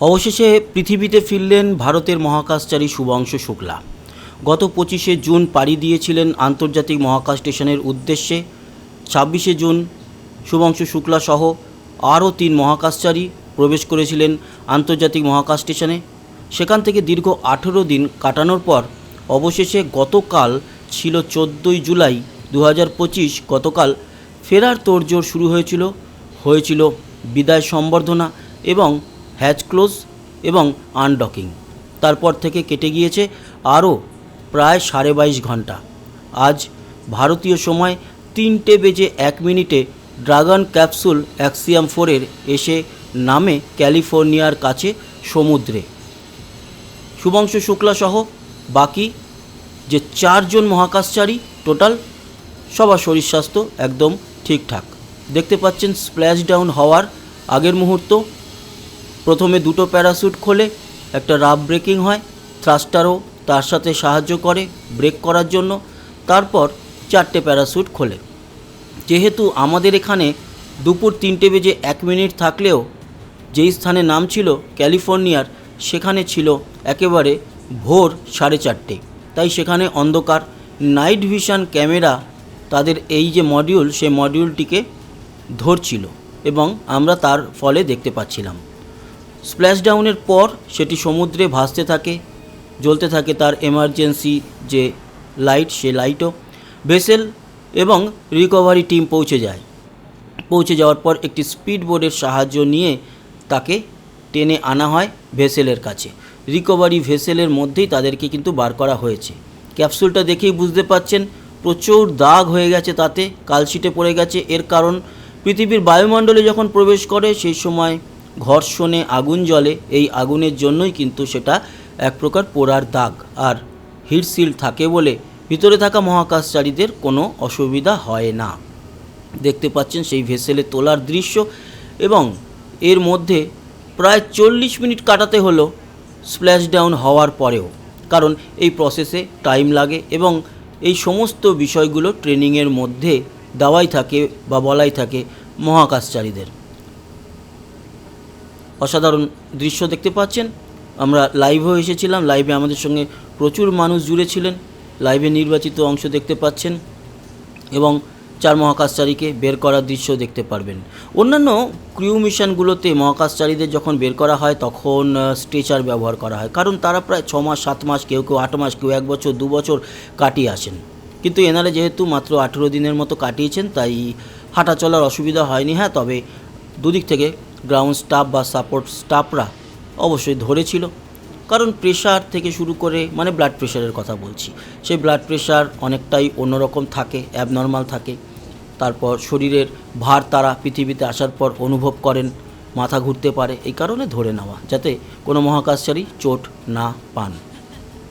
অবশেষে পৃথিবীতে ফিরলেন ভারতের মহাকাশচারী শুভাংশু শুক্লা। গত পঁচিশে জুন পাড়ি দিয়েছিলেন আন্তর্জাতিক মহাকাশ স্টেশনের উদ্দেশ্যে। ছাব্বিশে জুন শুভাংশু শুক্লা সহ আরও তিন মহাকাশচারী প্রবেশ করেছিলেন আন্তর্জাতিক মহাকাশ স্টেশনে সেখান থেকে দীর্ঘ আঠেরো দিন কাটানোর পর অবশেষে গতকাল ছিল চোদ্দোই জুলাই দু হাজার পঁচিশ, গতকাল ফেরার তোড়জোড় শুরু হয়েছিল। হয়েছিল বিদায় সম্বর্ধনা এবং হ্যাজ ক্লোজ এবং আনডকিং। তারপর থেকে কেটে গিয়েছে আরও প্রায় সাড়ে বাইশ ঘণ্টা। আজ ভারতীয় সময় তিনটে বেজে এক মিনিটে ড্রাগন ক্যাপসুল অ্যাক্সিয়াম ফোরের এসে নামে ক্যালিফোর্নিয়ার কাছে সমুদ্রে। শুভাংশু শুক্লা সহ বাকি যে চারজন মহাকাশচারী টোটাল, সবার শরীর স্বাস্থ্য একদম ঠিকঠাক। দেখতে পাচ্ছেন স্প্ল্যাশ ডাউন হওয়ার আগের মুহূর্ত। প্রথমে দুটো প্যারাশুট খোলে, একটা রাফ ব্রেকিং হয় থ্রাস্টারও তার সাথে সাহায্য করে ব্রেক করার জন্য, তারপর চারটে প্যারাশুট খোলে। যেহেতু আমাদের এখানে দুপুর তিনটে বেজে এক মিনিট থাকলেও যেই স্থানে নাম ছিল ক্যালিফোর্নিয়ার, সেখানে ছিল একেবারে ভোর সাড়ে চারটে। তাই সেখানে অন্ধকার, নাইট ভিশন ক্যামেরা তাদের এই যে মডিউল সেই মডিউলটিকে ধরছিল এবং আমরা তার ফলে দেখতে পাচ্ছিলাম। স্প্ল্যাশ ডাউনের পর সেটি সমুদ্রে ভাসতে থাকে, জ্বলতে থাকে তার এমার্জেন্সি যে লাইট সে লাইটও ভেসেল এবং রিকভারি টিম পৌঁছে যায়। পৌঁছে যাওয়ার পর একটি স্পিড বোর্ডের সাহায্য নিয়ে তাকে টেনে আনা হয় ভেসেলের কাছে। রিকভারি ভেসেলের মধ্যেই তাদেরকে কিন্তু বার করা হয়েছে। ক্যাপসুলটা দেখেই বুঝতে পাচ্ছেন, প্রচুর দাগ হয়ে গেছে তাতে, কালশিটে পড়ে গেছে। এর কারণ, পৃথিবীর বায়ুমণ্ডলে যখন প্রবেশ করে, সেই সময় ঘর্ষণে আগুন জ্বলে, এই আগুনের জন্যই কিন্তু সেটা এক প্রকার পোড়ার দাগ। আর হিটশিল থাকে বলে ভিতরে থাকা মহাকাশচারীদের কোনো অসুবিধা হয় না। দেখতে পাচ্ছেন সেই ভেসেলে তোলার দৃশ্য এবং এর মধ্যে প্রায় চল্লিশ মিনিট কাটাতে হলো স্প্ল্যাশ ডাউন হওয়ার পরেও। কারণ এই প্রসেসে টাইম লাগে এবং এই সমস্ত বিষয়গুলো ট্রেনিংয়ের মধ্যে দেওয়াই থাকে বা বলাই থাকে মহাকাশচারীদের। অসাধারণ দৃশ্য দেখতে পাচ্ছেন। আমরা লাইভেও এসেছিলাম। লাইভে আমাদের সঙ্গে প্রচুর মানুষ জুড়ে ছিলেন। লাইভে নির্বাচিত অংশ দেখতে পাচ্ছেন এবং চার মহাকাশচারীকে বের করার দৃশ্য দেখতে পারবেন। অন্যান্য ক্রিউ মিশনগুলোতে মহাকাশচারীদের যখন বের করা হয়, তখন স্ট্রেচার ব্যবহার করা হয়। কারণ তারা প্রায় ছ মাস, সাত মাস, কেউ কেউ আট মাস, কেউ এক বছর, দু বছর কাটিয়ে আসেন। কিন্তু এনারা যেহেতু মাত্র আঠেরো দিনের মতো কাটিয়েছেন, তাই হাঁটা চলার অসুবিধা হয়নি। হ্যাঁ তবে দুদিক থেকে গ্রাউন্ড স্টাফ বা সাপোর্ট স্টাফরা অবশ্যই ধরেছিল। কারণ প্রেশার থেকে শুরু করে মানে ব্লাড প্রেশারের কথা বলছি। সেই ব্লাড প্রেশার অনেকটাই অন্যরকম থাকে অ্যাবনর্মাল থাকে। তারপর শরীরের ভার তারা পৃথিবীতে আসার পর অনুভব করেন, মাথা ঘুরতে পারে, এই কারণে ধরে নেওয়া, যাতে কোনো মহাকাশচারী চোট না পান।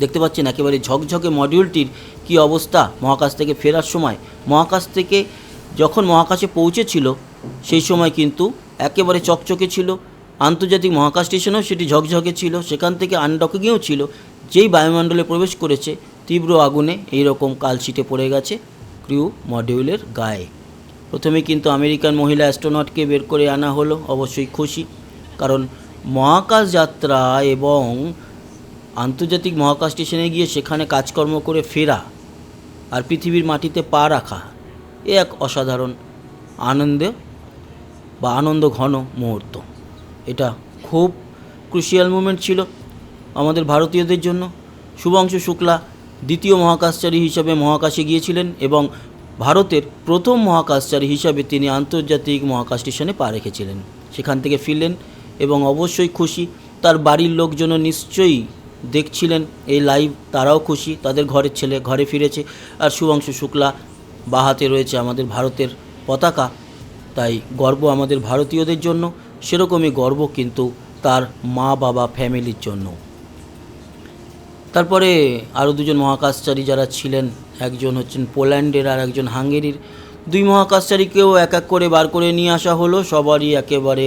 দেখতে পাচ্ছেন একেবারে ঝকঝকে মডিউলটির কি অবস্থা মহাকাশ থেকে ফেরার সময়। মহাকাশ থেকে যখন মহাকাশে পৌঁছেছিল, সেই সময় কিন্তু একেবারে চকচকে ছিল। আন্তর্জাতিক মহাকাশ স্টেশনেও সেটি ঝকঝকে ছিল। সেখান থেকে আনডকিংয়েও ছিল, যেই বায়ুমণ্ডলে প্রবেশ করেছে। তীব্র আগুনে এই এইরকম কালশিটে পড়ে গেছে ক্রিউ মডিউলের গায়ে। প্রথমে কিন্তু আমেরিকান মহিলা অ্যাস্ট্রোনটকে বের করে আনা হলো, অবশ্যই খুশি। কারণ মহাকাশ যাত্রা এবং আন্তর্জাতিক মহাকাশ স্টেশনে গিয়ে সেখানে কাজকর্ম করে ফেরা আর পৃথিবীর মাটিতে পা রাখা, এ এক অসাধারণ আনন্দ। বা আনন্দ ঘন মুহূর্ত। এটা খুব ক্রুশিয়াল মুমেন্ট ছিল আমাদের ভারতীয়দের জন্য। শুভাংশু শুক্লা দ্বিতীয় মহাকাশচারী হিসাবে মহাকাশে গিয়েছিলেন এবং ভারতের প্রথম মহাকাশচারী হিসাবে তিনি আন্তর্জাতিক মহাকাশ স্টেশনে পা রেখেছিলেন। সেখান থেকে ফিরলেন এবং অবশ্যই খুশি। তার বাড়ির লোকজনও নিশ্চয়ই দেখছিলেন এই লাইভ তারাও খুশি। তাদের ঘরের ছেলে ঘরে ফিরেছে। আর শুভাংশু শুক্লা বাহাতে রয়েছে আমাদের ভারতের পতাকা। তাই গর্ব আমাদের ভারতীয়দের জন্য, সেরকমই গর্ব কিন্তু তার মা বাবা ফ্যামিলির জন্য। তারপরে আরও দুজন মহাকাশচারী যারা ছিলেন, একজন হচ্ছেন পোল্যান্ডের আর একজন হাঙ্গেরির। দুই মহাকাশচারীকেও এক এক করে বার করে নিয়ে আসা হলো, সবারই একেবারে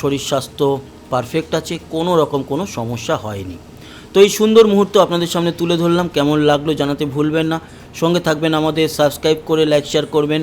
শরীর স্বাস্থ্য পারফেক্ট আছে, কোনো রকম কোনো সমস্যা হয়নি। তো এই সুন্দর মুহূর্ত আপনাদের সামনে তুলে ধরলাম, কেমন লাগল জানাতে ভুলবেন না। সঙ্গে থাকবেন আমাদের, সাবস্ক্রাইব করে লাইক শেয়ার করবেন।